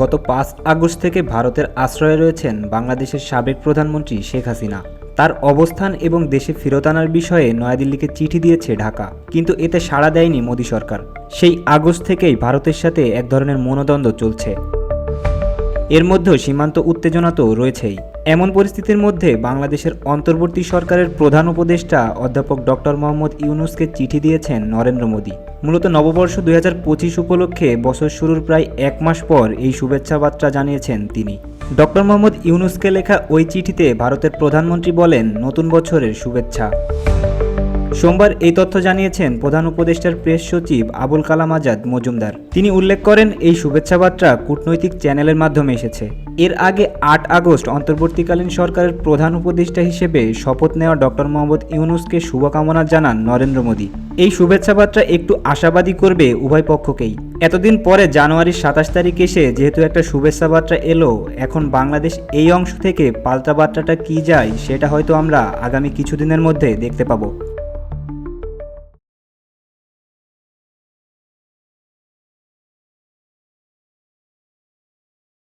গত পাঁচ আগস্ট থেকে ভারতের আশ্রয়ে রয়েছেন বাংলাদেশের সাবেক প্রধানমন্ত্রী শেখ হাসিনা। তার অবস্থান এবং দেশে ফেরত আনার বিষয়ে নয়াদিল্লিকে চিঠি দিয়েছে ঢাকা, কিন্তু এতে সাড়া দেয়নি মোদী সরকার। সেই আগস্ট থেকেই ভারতের সাথে এক ধরনের মনোদ্বন্দ্ব চলছে। এর মধ্যে সীমান্ত উত্তেজনা তো রয়েছেই। এমন পরিস্থিতির মধ্যে বাংলাদেশের অন্তর্বর্তী সরকারের প্রধান উপদেষ্টা অধ্যাপক ডক্টর মোহাম্মদ ইউনুসকে চিঠি দিয়েছেন নরেন্দ্র মোদী। মূলত নববর্ষ দুই হাজার পঁচিশ উপলক্ষে বছর শুরুর প্রায় এক মাস পর এই শুভেচ্ছা বার্তা জানিয়েছেন তিনি। ডক্টর মোহাম্মদ ইউনুসকে লেখা ওই চিঠিতে ভারতের প্রধানমন্ত্রী বলেন, নতুন বছরের শুভেচ্ছা। সোমবার এই তথ্য জানিয়েছেন প্রধান উপদেষ্টার প্রেস সচিব আবুল কালাম আজাদ মজুমদার। তিনি উল্লেখ করেন, এই শুভেচ্ছা বার্তা কূটনৈতিক চ্যানেলের মাধ্যমে এসেছে। এর আগে আট আগস্ট অন্তর্বর্তীকালীন সরকারের প্রধান উপদেষ্টা হিসেবে শপথ নেওয়া ডক্টর মোহাম্মদ ইউনুসকে শুভকামনা জানান নরেন্দ্র মোদী। এই শুভেচ্ছা বার্তা একটু আশাবাদী করবে উভয় পক্ষকেই। এতদিন পরে জানুয়ারির সাতাশ তারিখ এসে যেহেতু একটা শুভেচ্ছা বার্তা এলো, এখন বাংলাদেশ এই অংশ থেকে পাল্টা বার্তাটা কী যায় সেটা হয়তো আমরা আগামী কিছুদিনের মধ্যে দেখতে পাবো।